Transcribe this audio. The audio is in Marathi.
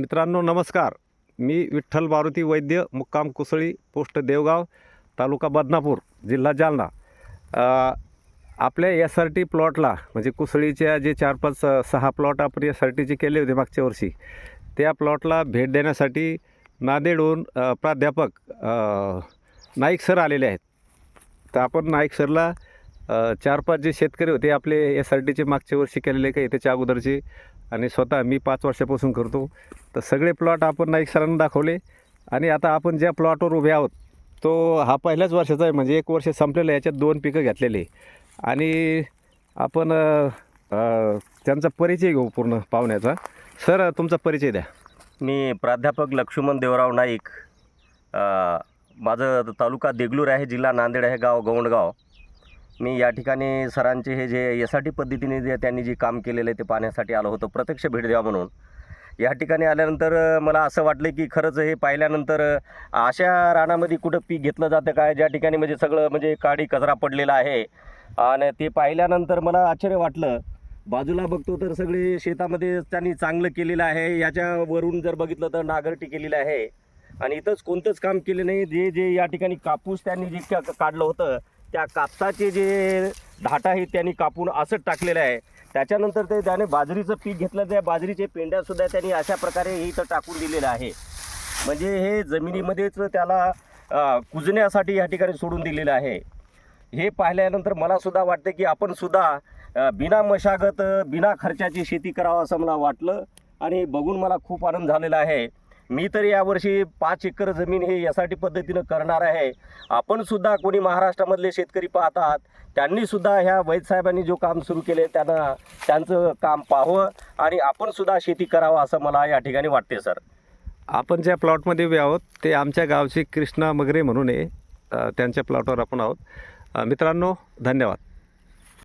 मित्रांनो नमस्कार. मी विठ्ठल मारुती वैद्य मुक्काम कुसळी पोस्ट देवगाव तालुका बदनापूर जिल्हा जालना. आपल्या एस आर टी प्लॉटला म्हणजे कुसळीच्या जे चार पाच सहा प्लॉट आपण एस आर टीचे केले होते मागच्या वर्षी त्या प्लॉटला भेट देण्यासाठी नांदेडहून प्राध्यापक नाईक सर आलेले आहेत. तर आपण नाईक सरला चार पाच जे शेतकरी होते आपले एस आर टीचे मागच्या वर्षी केलेले काही त्याच्या अगोदरचे आणि स्वतः मी पाच वर्षापासून करतो. तर सगळे प्लॉट आपण नाईक सरांना दाखवले आणि आता आपण ज्या प्लॉटवर उभे आहोत तो हा पहिल्याच वर्षाचा आहे. म्हणजे एक वर्ष संपलेलं आहे याच्यात दोन पिकं घेतलेली आणि आपण त्यांचा परिचय घेऊ पूर्ण पाहुण्याचा. सर तुमचा परिचय द्या. मी प्राध्यापक लक्ष्मण देवराव नाईक. माझं तालुका देगलूर आहे जिल्हा नांदेड आहे गाव गौंडगाव. मी या ठिकाणी सरांचे हे जे एस आर टी पद्धतीने जे त्यांनी जे काम केलेलं आहे ते पाहण्यासाठी आलो होतो प्रत्यक्ष भेट द्यावा म्हणून. या ठिकाणी आल्यानंतर मला असं वाटलं की खरंच हे पाहिल्यानंतर अशा रानामध्ये कुठं पीक घेतलं जातं काय? ज्या ठिकाणी म्हणजे सगळं म्हणजे काडी कचरा पडलेला आहे. आणि ते पाहिल्यानंतर मला आश्चर्य वाटलं. बाजूला बघतो तर सगळे शेतामध्ये त्यांनी चांगलं केलेलं आहे. याच्यावरून जर बघितलं तर नागरटी केलेली आहे. आणि इथंच कोणतंच काम केलं नाही. जे जे या ठिकाणी कापूस त्यांनी जे काढलं होतं त्या कापसाचे जे धाटा आहेत त्यांनी कापून असंच टाकलेलं आहे. त्याच्यानंतर ते त्याने बाजरीचं पीक घेतलं त्या बाजरीचे पेंड्यासुद्धा त्यांनी अशा प्रकारे इथं टाकून दिलेलं आहे. म्हणजे हे जमिनीमध्येच त्याला कुजण्यासाठी या ठिकाणी सोडून दिलेलं आहे. हे पाहिल्यानंतर मला सुद्धा वाटतं की आपणसुद्धा बिना मशागत बिना खर्चाची शेती करावं असं मला वाटलं आणि बघून मला खूप आनंद झालेला आहे. मी तर यावर्षी पाच एकर जमीन हे यासाठी पद्धतीनं करणार आहे. आपण सुद्धा कोणी महाराष्ट्रामधले शेतकरी पाहतात त्यांनी सुद्धा ह्या वैदसाहेबांनी जो काम सुरू केले त्यांना त्यांचं काम पाहावं आणि आपण सुद्धा शेती करावं असं मला या ठिकाणी वाटते सर. आपण ज्या प्लॉटमध्ये उभे आहोत ते आमच्या गावचे कृष्णा मगरे म्हणून आहे. त्यांच्या प्लॉटवर आपण आहोत. मित्रांनो धन्यवाद.